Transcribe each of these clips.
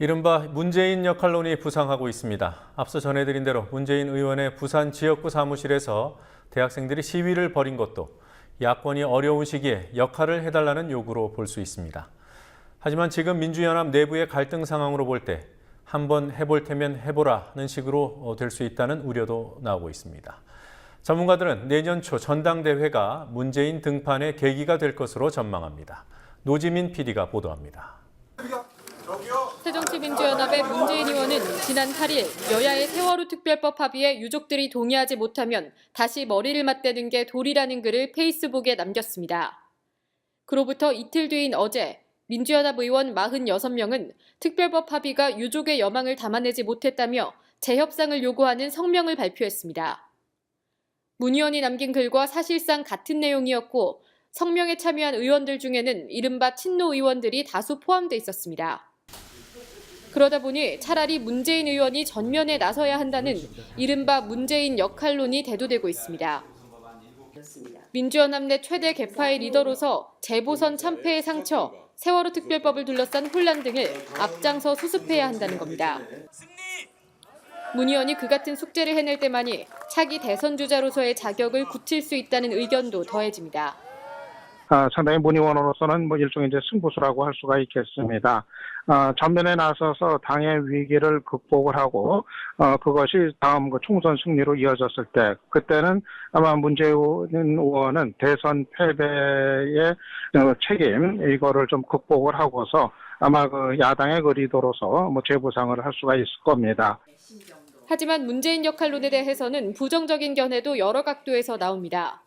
이른바 문재인 역할론이 부상하고 있습니다. 앞서 전해드린 대로 문재인 의원의 부산 지역구 사무실에서 대학생들이 시위를 벌인 것도 야권이 어려운 시기에 역할을 해달라는 요구로 볼 수 있습니다. 하지만 지금 민주연합 내부의 갈등 상황으로 볼 때 한번 해볼 테면 해보라는 식으로 될 수 있다는 우려도 나오고 있습니다. 전문가들은 내년 초 전당대회가 문재인 등판의 계기가 될 것으로 전망합니다. 노지민 PD가 보도합니다. 새정치민주연합의 문재인 의원은 지난 8일 여야의 세월호 특별법 합의에 유족들이 동의하지 못하면 다시 머리를 맞대는 게 도리라는 글을 페이스북에 남겼습니다. 그로부터 이틀 뒤인 어제 민주연합 의원 46명은 특별법 합의가 유족의 여망을 담아내지 못했다며 재협상을 요구하는 성명을 발표했습니다. 문 의원이 남긴 글과 사실상 같은 내용이었고 성명에 참여한 의원들 중에는 이른바 친노 의원들이 다수 포함돼 있었습니다. 그러다 보니 차라리 문재인 의원이 전면에 나서야 한다는 이른바 문재인 역할론이 대두되고 있습니다. 민주연합 내 최대 개파의 리더로서 재보선 참패의 상처, 세월호 특별법을 둘러싼 혼란 등을 앞장서 수습해야 한다는 겁니다. 문 의원이 그 같은 숙제를 해낼 때만이 차기 대선 주자로서의 자격을 굳힐 수 있다는 의견도 더해집니다. 아, 상당히 문 의원으로서는 뭐 일종의 이제 승부수라고 할 수가 있겠습니다. 아, 전면에 나서서 당의 위기를 극복을 하고 어, 그것이 다음 그 총선 승리로 이어졌을 때 그때는 아마 문재인 의원은 대선 패배의 어, 책임 이거를 좀 극복을 하고서 아마 그 야당의 그 리더로서 뭐 재부상을 할 수가 있을 겁니다. 하지만 문재인 역할론에 대해서는 부정적인 견해도 여러 각도에서 나옵니다.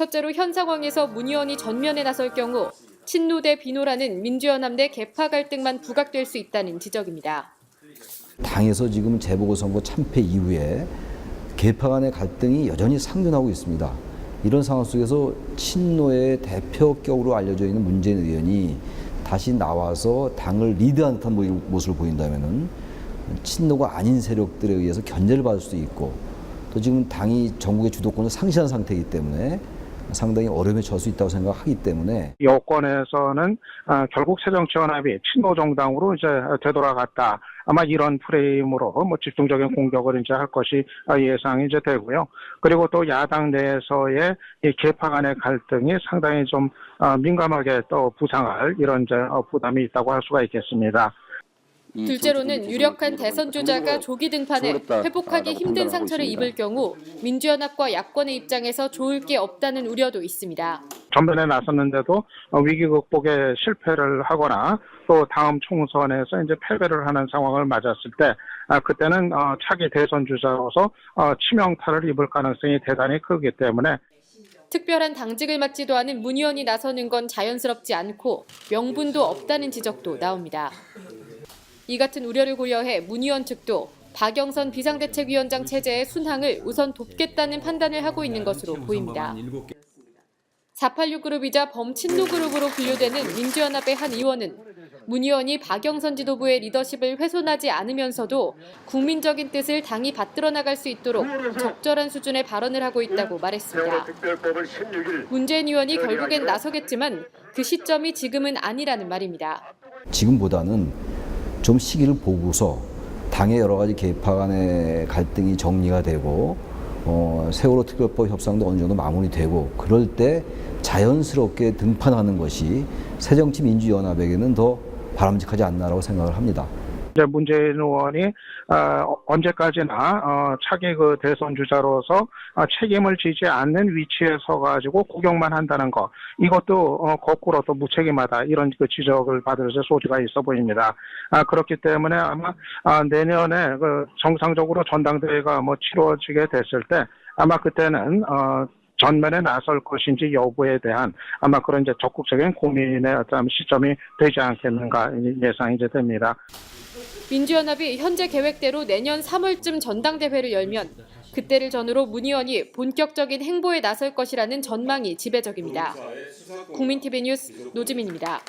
첫째로 현 상황에서 문 의원이 전면에 나설 경우 친노 대 비노라는 민주연합 내 개파 갈등만 부각될 수 있다는 지적입니다. 당에서 지금 재보궐선거 참패 이후에 개파 간의 갈등이 여전히 상존하고 있습니다. 이런 상황 속에서 친노의 대표격으로 알려져 있는 문재인 의원이 다시 나와서 당을 리드하는 듯한 모습을 보인다면은 친노가 아닌 세력들에 의해서 견제를 받을 수도 있고 또 지금 당이 전국의 주도권을 상실한 상태이기 때문에 상당히 어려움에 처할 수 있다고 생각하기 때문에 여권에서는 아, 결국 새정치연합이 친노 정당으로 이제 되돌아갔다. 아마 이런 프레임으로 뭐 집중적인 공격을 이제 할 것이 아, 예상이 이제 되고요. 그리고 또 야당 내에서의 이 개파 간의 갈등이 상당히 좀 아, 민감하게 또 부상할 이런 이제 어, 부담이 있다고 할 수가 있겠습니다. 둘째로는 유력한 대선 주자가 조기 등판해 회복하기 힘든 상처를 입을 경우 민주연합과 야권의 입장에서 좋을 게 없다는 우려도 있습니다. 전면에 나섰는데도 어, 위기 극복에 실패를 하거나 또 다음 총선에서 이제 패배를 하는 상황을 맞았을 때 아, 그때는 어, 차기 대선 주자로서 어, 치명타를 입을 가능성이 대단히 크기 때문에 특별한 당직을 맡지도 않은 문 의원이 나서는 건 자연스럽지 않고 명분도 없다는 지적도 나옵니다. 이 같은 우려를 고려해 문 의원 측도 박영선 비상대책위원장 체제의 순항을 우선 돕겠다는 판단을 하고 있는 것으로 보입니다. 486 그룹이자 범친노 그룹으로 분류되는 민주연합의 한 의원은 문 의원이 박영선 지도부의 리더십을 훼손하지 않으면서도 국민적인 뜻을 당이 받들어 나갈 수 있도록 적절한 수준의 발언을 하고 있다고 말했습니다. 문재인 의원이 결국엔 나서겠지만 그 시점이 지금은 아니라는 말입니다. 지금보다는 좀 시기를 보고서 당의 여러 가지 개파 간의 갈등이 정리가 되고 어, 세월호 특별법 협상도 어느 정도 마무리되고 그럴 때 자연스럽게 등판하는 것이 새정치민주연합에게는 더 바람직하지 않나라고 생각을 합니다. 이제 문재인 의원이 어, 언제까지나 어, 차기 그 대선 주자로서 어, 책임을 지지 않는 위치에 서 가지고 구경만 한다는 거 이것도 어, 거꾸로 또 무책임하다 이런 그 지적을 받을 소지가 있어 보입니다. 아, 그렇기 때문에 아마 아, 내년에 그 정상적으로 전당대회가 뭐 치러지게 됐을 때 아마 그때는 어, 전면에 나설 것인지 여부에 대한 아마 그런 이제 적극적인 고민의 어떤 시점이 되지 않겠는가 예상이 이제 됩니다. 민주연합이 현재 계획대로 내년 3월쯤 전당대회를 열면 그때를 전후로 문 의원이 본격적인 행보에 나설 것이라는 전망이 지배적입니다. 국민TV 뉴스 노지민입니다.